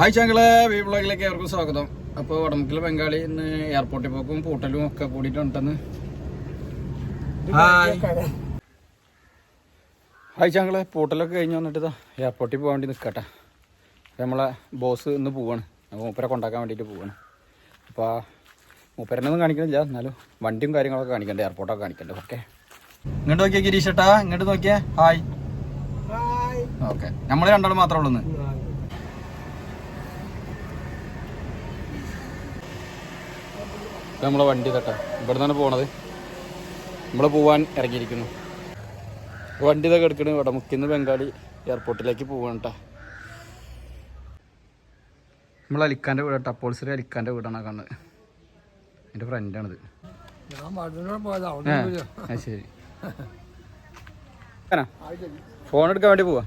Hi ചങ്ങളെ V ബ്ലോഗിലേക്ക് ഏവർക്കും സ്വാഗതം. അപ്പോൾ വടമുക്കിൽ ബംഗാളി ഇന്ന് എയർപോർട്ടിൽ പോക്കും പൂട്ടലും ഒക്കെ കൂടിയിട്ടുണ്ടെന്ന്. ഹായ് ഹായ് ചാങ്കളെ പൂട്ടലൊക്കെ കഴിഞ്ഞ് വന്നിട്ട് ഇതാ എയർപോർട്ടിൽ പോകാൻ വേണ്ടി നിൽക്കട്ടെ നമ്മളെ ബോസ് ഇന്ന് പോവാണ്. അപ്പോൾ മൂപ്പരെ കൊണ്ടാക്കാൻ വേണ്ടിയിട്ട് പോവാണ്. അപ്പോൾ മൂപ്പരനൊന്നും കാണിക്കുന്നില്ല എന്നാലും വണ്ടിയും കാര്യങ്ങളൊക്കെ കാണിക്കണ്ട. എയർപോർട്ടൊക്കെ കാണിക്കണ്ടേ. ഓക്കെ ഇങ്ങോട്ട് നോക്കിയാൽ ഗിരീഷേട്ടാ ഇങ്ങോട്ട് നോക്കിയേ. ഹായ് ഓക്കെ നമ്മൾ രണ്ടാളും മാത്രമേ ഉള്ളൂ ഇത് നമ്മളെ വണ്ടി തട്ട ഇവിടെ നിന്നാണ് പോണത്. നമ്മൾ പോവാൻ ഇറങ്ങിയിരിക്കുന്നു. വണ്ടി ഇതൊക്കെ എടുക്കണത് ഇവിടെ മുക്കിന്ന് ബംഗാളി എയർപോർട്ടിലേക്ക് പോവാണ് കേട്ടോ നമ്മൾ അലിക്കാന്റെ വീട് കേട്ടോ അപ്പോൾസറി അലിക്കാന്റെ വീടാണ് കാണുന്നത്. എന്റെ ഫ്രണ്ടാണിത് ശരി. ഫോൺ എടുക്കാൻ വേണ്ടി പോവാ.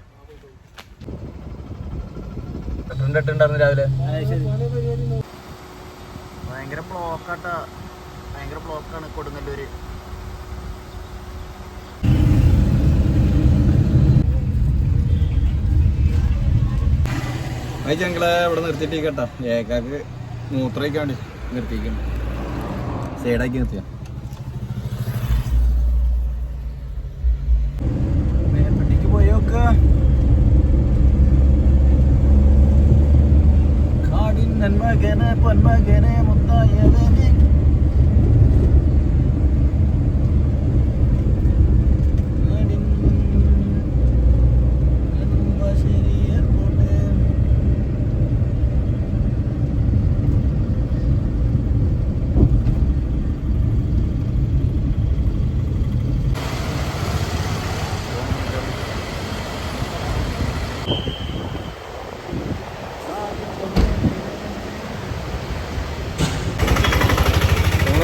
രാവിലെ ഭയങ്കര ബ്ലോക്കാട്ട ഭയങ്കര ബ്ലോക്കാണ് കൊടുങ്ങല്ലൂര്. അത് ഞങ്ങളെ ഇവിടെ നിർത്തിയിട്ടേക്കട്ടാ ഏക്കാക്ക് മൂത്രയ്ക്ക് വേണ്ടി നിർത്തിയിട്ടുണ്ട്. സൈഡാക്കി നിർത്തിയ. പോയോക്ക. magana pon magana muttaya venik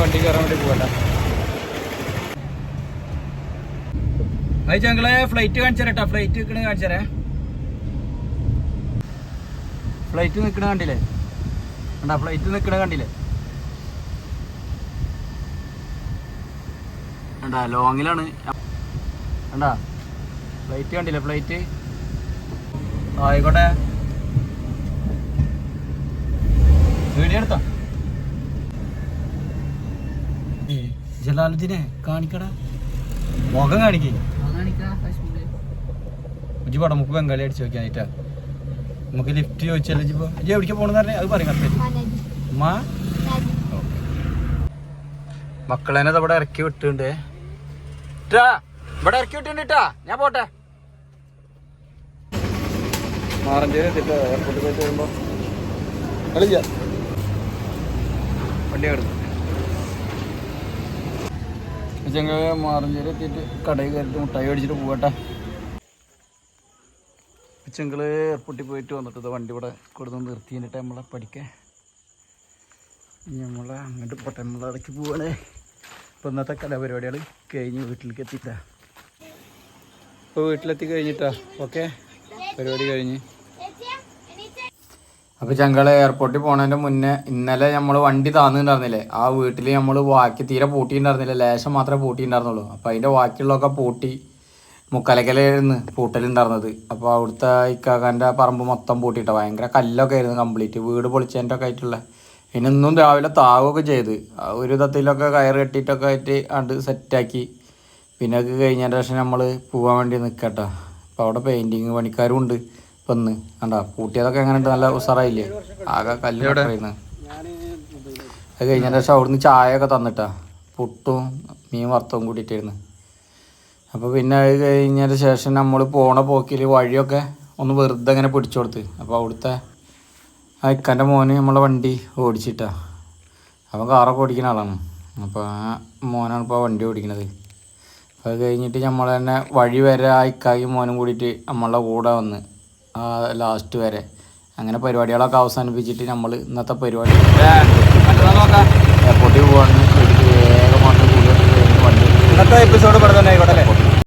വണ്ടി കയറാൻ വേണ്ടി ഞങ്ങളെ ഫ്ലൈറ്റ് കാണിച്ചു ഫ്ലൈറ്റ് നിൽക്കണ കാണിച്ചു ഫ്ലൈറ്റ് നിൽക്കണ കണ്ടില്ലേ? കണ്ടാ ഫ്ലൈറ്റ് നിൽക്കണ കണ്ടില്ലേ? കണ്ടാ ലോങ്ങിലാണ് കണ്ടാ ഫ്ലൈറ്റ് കണ്ടില്ലേ ഫ്ലൈറ്റ് ആയിക്കോട്ടെ. വീഡിയോ എടുത്തോ? ജലാലുദ്ദീനെ കാണിക്കടാ. മുഖം കാണിക്കേ. ഇജ്ജ് പടം നമുക്ക് ബംഗാളി അടിച്ചു നോക്കിയാ നമുക്ക് ലിഫ്റ്റ് ചോദിച്ചാലും ഇജ്ജിപ്പോ ഇജ്ജി എവിടേക്ക് പോണെന്ന് പറഞ്ഞാൽ അത് പറയും കറക്റ്റ്. ഉമ്മാ? മക്കളേനെ അവിടെ ഇറക്കി വിട്ടുണ്ട് ട്ടാ, ഇവിടെ ഇറക്കി വിട്ടുണ്ട് ട്ടാ. ഞാൻ പോട്ടെ. മാറഞ്ചേരി എത്തിട്ടോ? എയർപോർട്ടിൽ പോയിട്ട് വരുമ്പോ. കളില്ല വണ്ടി കിടന്നു ചെങ്ങ മാറഞ്ചേരി എത്തിയിട്ട് കടയിൽ കയറിയിട്ട് മുട്ടായി മേടിച്ചിട്ട് പോകട്ടെ പിച്ചങ്ങൾ എയർപോർട്ടിൽ പോയിട്ട് വന്നിട്ട് ഇത് വണ്ടി ഇവിടെ കൊടുത്ത് നിർത്തി കഴിഞ്ഞിട്ട് നമ്മളെ പഠിക്കേ നമ്മളെ അങ്ങോട്ട് പോട്ടെ നമ്മളെ ഇടയ്ക്ക് പോവാണേ. ഇപ്പം ഇന്നത്തെ കലാപരിപാടികൾ കഴിഞ്ഞ് വീട്ടിലേക്ക് എത്തിയിട്ടാ. ഇപ്പോൾ വീട്ടിലെത്തി കഴിഞ്ഞിട്ടാ ഓക്കെ? പരിപാടി കഴിഞ്ഞ്. അപ്പോൾ ചങ്കള എയർപോർട്ടിൽ പോണതിന്റെ മുന്നേ ഇന്നലെ നമ്മൾ വണ്ടി താന്നിട്ടുണ്ടായിരുന്നില്ലേ? ആ വീട്ടിൽ നമ്മൾ വാക്കി തീരെ പൂട്ടിയിട്ടുണ്ടായിരുന്നില്ല. ലേശം മാത്രമേ പൂട്ടിയിട്ടുണ്ടായിരുന്നുള്ളൂ. അപ്പോൾ അതിന്റെ ബാക്കിയുള്ളതൊക്കെ പൂട്ടി മുക്കലക്കലായിരുന്നു പൂട്ടലുണ്ടായിരുന്നത്. അപ്പോൾ അവിടുത്തെ ഇക്കാക്കാന്റെ പറമ്പ് മൊത്തം പൂട്ടിയിട്ട ഭയങ്കര കല്ലൊക്കെ ആയിരുന്നു കംപ്ലീറ്റ് വീട് പൊളിച്ചതിന്റെ ഒക്കെ ആയിട്ടുള്ള. പിന്നെ ഇന്നും രാവിലെ താവൊക്കെ ചെയ്ത്. ഒരു വിധത്തിലൊക്കെ കയർ കെട്ടിയിട്ടൊക്കെ ആയിട്ട് അത് സെറ്റാക്കി പിന്നെ കഴിഞ്ഞതിന്റെ ശേഷം നമ്മൾ പോകാൻ വേണ്ടി നിൽക്കട്ടോ അപ്പോൾ അവിടെ പെയിന്റിങ് പണിക്കാരും ഉണ്ട്. ഇന്ന് കണ്ടാ? പൂട്ടിയതൊക്കെ എങ്ങനെയുണ്ട്? നല്ല ഉസാറായില്ലേ? ആകെ കല്ല് പറയുന്നത് അത് കഴിഞ്ഞതിന്റെ ശേഷം അവിടുന്ന് ചായ ഒക്കെ തന്നിട്ടാ. പുട്ടും മീൻ വറുത്തവും കൂട്ടിയിട്ടായിരുന്നു. അപ്പോൾ പിന്നെ അത് കഴിഞ്ഞതിന് ശേഷം നമ്മൾ പോണ പോക്കിൽ വഴിയൊക്കെ ഒന്ന് വെറുതെ അങ്ങനെ പിടിച്ചു കൊടുത്ത്. അപ്പോൾ അവിടുത്തെ ആ ഇക്കാന്റെ മോന് നമ്മളെ വണ്ടി ഓടിച്ചിട്ടാ. അവൻ കാറൊക്കെ ഓടിക്കുന്ന ആളാണ്. അപ്പോൾ ആ മോനാണ് ഇപ്പോൾ വണ്ടി ഓടിക്കുന്നത് അപ്പോൾ അത് കഴിഞ്ഞിട്ട് നമ്മൾ തന്നെ വഴി വരെ ആ ഇക്കായും മോനും കൂടിയിട്ട് നമ്മളുടെ കൂടെ വന്ന്. ലാസ്റ്റ് വരെ. അങ്ങനെ പരിപാടികളൊക്കെ അവസാനിപ്പിച്ചിട്ട് നമ്മൾ ഇന്നത്തെ പരിപാടി. എയർപോർട്ടിൽ പോകാൻ വേഗം വണ്ടി ഇന്നത്തെ എപ്പിസോഡ് ഇവിടെ തന്നെ ആയിക്കോട്ടെ